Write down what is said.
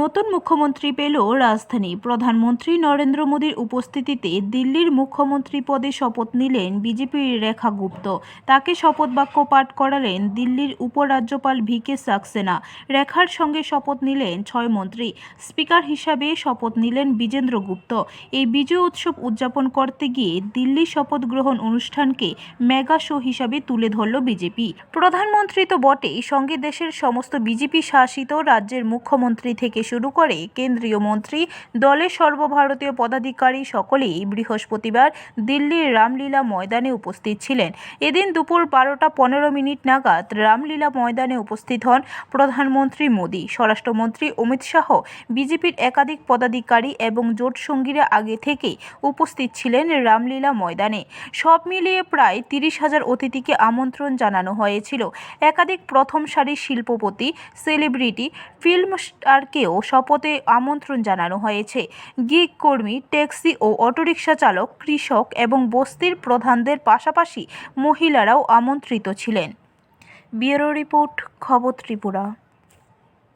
নতুন মুখ্যমন্ত্রী পেল রাজধানী। প্রধানমন্ত্রী নরেন্দ্র মোদীর উপস্থিতিতে দিল্লির মুখ্যমন্ত্রী পদে শপথ নিলেন বিজেপির রেখা গুপ্ত। তাকে শপথ বাক্য পাঠ করালেন দিল্লির উপরাজ্যপাল ভি কে সাক্সেনা। রেখার সঙ্গে শপথ নিলেন ছয় মন্ত্রী। স্পিকার হিসাবে শপথ নিলেন বিজেন্দ্র গুপ্ত। এই বিজয় উৎসব উদযাপন করতে গিয়ে দিল্লি শপথ গ্রহণ অনুষ্ঠানকে মেগা শো হিসাবে তুলে ধরল বিজেপি। প্রধানমন্ত্রী তো বটেই, সঙ্গে দেশের সমস্ত বিজেপি শাসিত রাজ্যের মুখ্যমন্ত্রী থেকে শুরু করে কেন্দ্রীয় মন্ত্রী, দলের সর্বভারতীয় পদাধিকারী সকলেই বৃহস্পতিবার দিল্লির রামলীলা ময়দানে উপস্থিত ছিলেন। এদিন দুপুর বারোটা পনেরো মিনিট নাগাদ রামলীলা ময়দানে উপস্থিত হন প্রধানমন্ত্রী মোদী। স্বরাষ্ট্রমন্ত্রী অমিত শাহ, বিজেপির একাধিক পদাধিকারী এবং জোট সঙ্গীরা আগে থেকেই উপস্থিত ছিলেন রামলীলা ময়দানে। সব মিলিয়ে প্রায় তিরিশ হাজার অতিথিকে আমন্ত্রণ জানানো হয়েছিল। একাধিক প্রথম সারির শিল্পপতি, সেলিব্রিটি, ফিল্ম স্টারকেও শপথে আমন্ত্রণ জানানো হয়েছে। গিগ কর্মী, ট্যাক্সি ও অটোরিকশা চালক, কৃষক এবং বস্তির প্রধানদের পাশাপাশি মহিলারাও আমন্ত্রিত ছিলেন। ব্যুরো রিপোর্ট, খবর ত্রিপুরা।